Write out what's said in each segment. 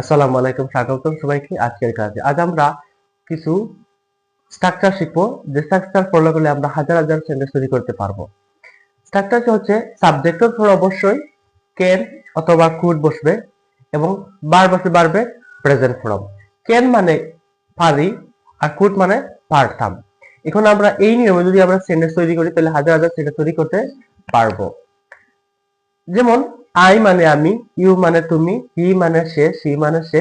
আসসালামু আলাইকুম, স্বাগতম সবাইকে আজকের কাজে আজ আমরা কিছু স্ট্রাকচার শিখব, যে স্ট্রাকচার ফলো করলে আমরা হাজার হাজার সেন্টেন্স তৈরি করতে পারব। স্ট্রাকচারটি হচ্ছে সাবজেক্টের পর অবশ্যই ক্যান অথবা কুড বসবে এবং বার বসে বাড়বে প্রেজেন্ট ফর্ম ক্যান মানে পারি আর কুড মানে পারতাম এখন আমরা এই নিয়মে যদি আমরা সেন্টেন্স তৈরি করি, তাহলে হাজার হাজার সেন্টেন্স তৈরি করতে পারব। যেমন আই মানে আমি ইউ মানে তুমি হি মানে সে সি মানে সে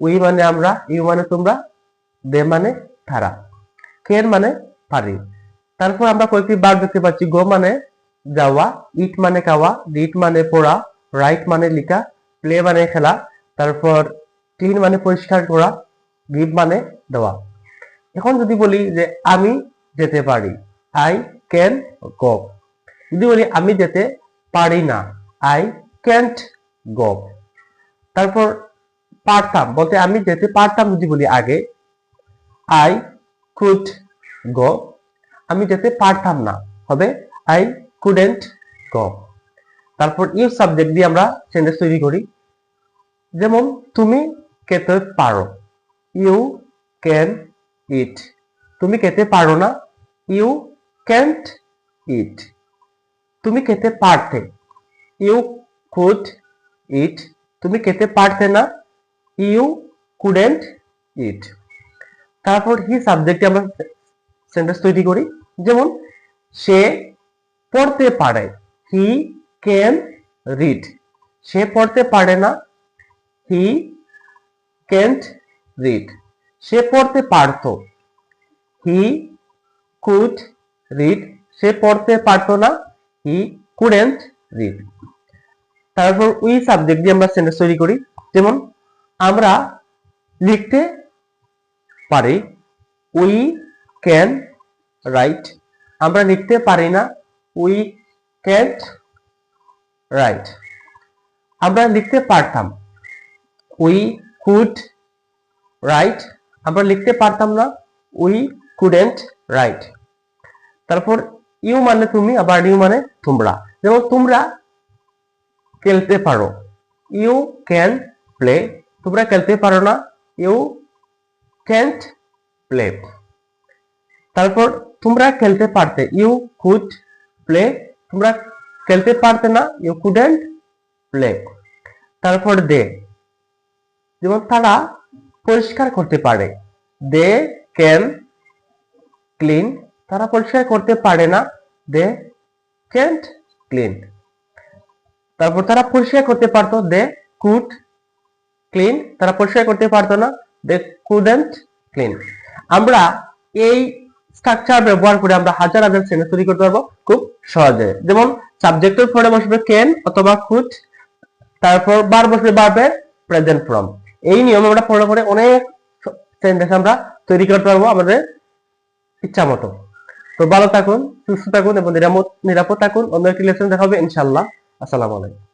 উই মানে আমরা ইউ মানে তোমরা দে মানে তারা। কেন মানে পারি। তারপর আমরা কয়েকটি বার দেখতে পাচ্ছি। গো মানে যাওয়া ইট মানে খাওয়া রিট মানে পড়া রাইট মানে লিখা প্লে মানে খেলা, তারপর ক্লিন মানে পরিষ্কার করা গিভ মানে দেওয়া। এখন যদি বলি যে আমি যেতে পারি আই ক্যান গো যদি বলি আমি যেতে পারি না আই ক্যান্ট গো তারপর পারতাম, বলতে আমি যেতে পারতাম যদি বলি আগে আই কুড গো আমি যেতে পারতাম না, হবে আই কুডেন্ট গো তারপর ইউ সাবজেক্ট দিয়ে আমরা সেন্টেন্স তৈরি করি। যেমন, তুমি খেতে পারো। ইউ ক্যান ইট তুমি খেতে পারো না। ইউ ক্যান্ট ইট তুমি খেতে পারতে। ইউ কুড ইট তুমি খেতে পারতে না। ইউ কুডেন্ট ইট তারপর হি সাবজেক্টে আমরা সেন্টেন্স তৈরি করি। যেমন, সে পড়তে পারে। হি ক্যান রিড সে পড়তে পারে না। হি ক্যান্ট রিড সে পড়তে পারতো। হি কুড রিড সে পড়তে পারতো না। হি কুডেন্ট রিড তারপর উই সাবজেক্ট দিয়ে আমরা সেন্টেন্স তৈরি করি। যেমন, আমরা লিখতে পারি উই ক্যান রাইট আমরা লিখতে পারি না উই ক্যান্ট রাইট আমরা লিখতে পারতাম উই কুড রাইট আমরা লিখতে পারতাম না উই কুডেন্ট রাইট তারপর ইউ মানে তুমি, আবার ইউ মানে তোমরা। যেমন তোমরা খেলতে পারো। ইউ ক্যান প্লে তোমরা খেলতে পারো না। ইউ ক্যান্ট প্লে তারপর তোমরা খেলতে পারতে। ইউ কুড প্লে তোমরা খেলতে পারতে না। ইউ কুডেন্ট প্লে তারপর দে যেমন তারা পরিষ্কার করতে পারে। দে ক্যান ক্লিন তারা পরিষ্কার করতে পারে না। দে ক্যান্ট ক্লিন তারপর তারা পরিষ্কার করতে পারতো দে কুড ক্লিন তারা পরিষ্কার করতে পারতো না দে কুডেন্ট ক্লিন আমরা এই স্ট্রাকচার ব্যবহার করে আমরা হাজার হাজার সেন্টেন্স তৈরি করতে পারব খুব সহজে। যেমন সাবজেক্টের পরে বসবে ক্যান অথবা কুড তারপর বার বসবে বারবের প্রেজেন্ট ফর্ম এই নিয়ম আমরা পড়ে পড়ে অনেক সেন্টেন্স আমরা তৈরি করতে পারব আমাদের ইচ্ছা মতো তো ভালো থাকুন, সুস্থ থাকুন এবং নিরাপদ থাকুন। অন্য একটি লেসন দেখাবে ইনশাল্লাহ আসসালামু আলাইকুম।